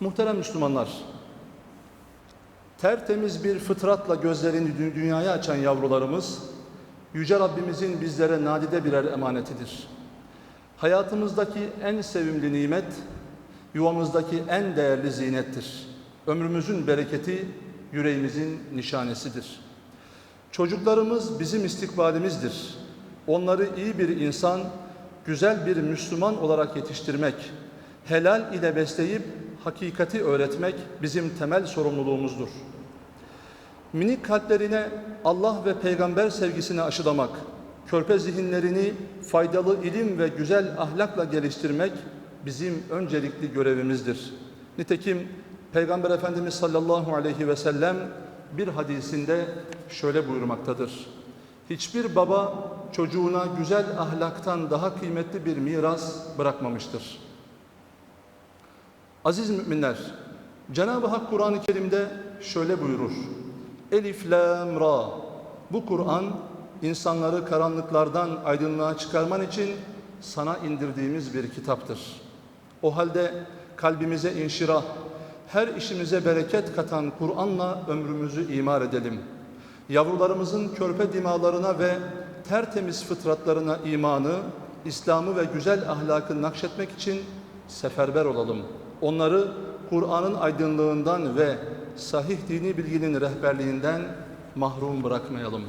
Muhterem Müslümanlar, tertemiz bir fıtratla gözlerini dü- dünyaya açan yavrularımız, Yüce Rabbimizin bizlere nadide birer emanetidir. Hayatımızdaki en sevimli nimet, yuvamızdaki en değerli zinettir. Ömrümüzün bereketi, yüreğimizin nişanesidir. Çocuklarımız bizim istikbalimizdir. Onları iyi bir insan, güzel bir Müslüman olarak yetiştirmek, helal ile besleyip hakikati öğretmek bizim temel sorumluluğumuzdur. Minik kalplerine Allah ve peygamber sevgisini aşılamak, körpe zihinlerini faydalı ilim ve güzel ahlakla geliştirmek bizim öncelikli görevimizdir. Nitekim Peygamber Efendimiz sallallahu aleyhi ve sellem bir hadisinde şöyle buyurmaktadır. Hiçbir baba çocuğuna güzel ahlaktan daha kıymetli bir miras bırakmamıştır. Aziz müminler, Cenab-ı Hak Kur'an-ı Kerim'de şöyle buyurur. Elif, Lam, Ra. Bu Kur'an insanları karanlıklardan aydınlığa çıkarman için sana indirdiğimiz bir kitaptır. O halde kalbimize inşirah, her işimize bereket katan Kur'an'la ömrümüzü imar edelim. Yavrularımızın körpe dimalarına ve tertemiz fıtratlarına imanı, İslam'ı ve güzel ahlakı nakşetmek için seferber olalım. Onları Kur'an'ın aydınlığından ve sahih dini bilginin rehberliğinden mahrum bırakmayalım.